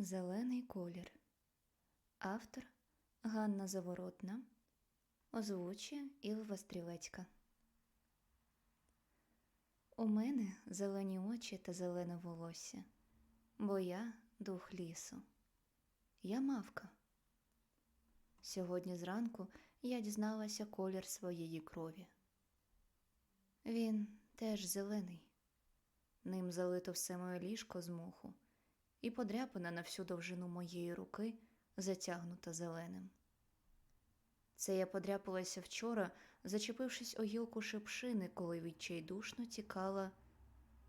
Зелений колір. Автор Ганна Заворотна. Озвучує Ілва Стрілецька. У мене зелені очі та зелене волосся, бо я дух лісу. Я мавка. Сьогодні зранку я дізналася колір своєї крові. Він теж зелений. Ним залито все моє ліжко з моху, і подряпина на всю довжину моєї руки затягнута зеленим. Це я подряпалася вчора, зачепившись о гілку шипшини, коли відчайдушно тікала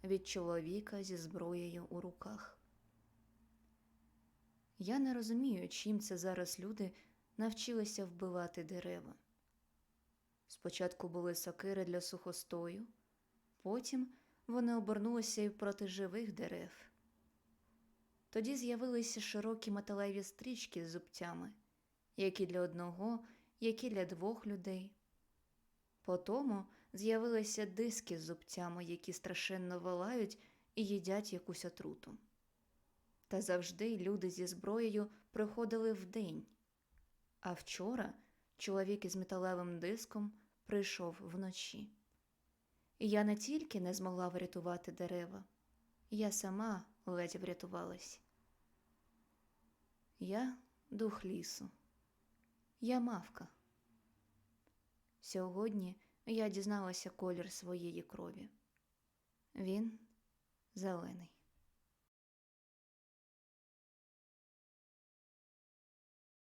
від чоловіка зі зброєю у руках. Я не розумію, чим це зараз люди навчилися вбивати дерева. Спочатку були сокири для сухостою, потім вони обернулися і проти живих дерев. Тоді з'явилися широкі металеві стрічки з зубцями, які для одного, які для двох людей. Потому з'явилися диски з зубцями, які страшенно вилають і їдять якусь отруту. Та завжди люди зі зброєю приходили вдень. А вчора чоловік із металевим диском прийшов вночі. І я не тільки не змогла врятувати дерева, я сама ледь врятувалась. Я дух лісу. Я мавка. Сьогодні я дізналася колір своєї крові. Він зелений.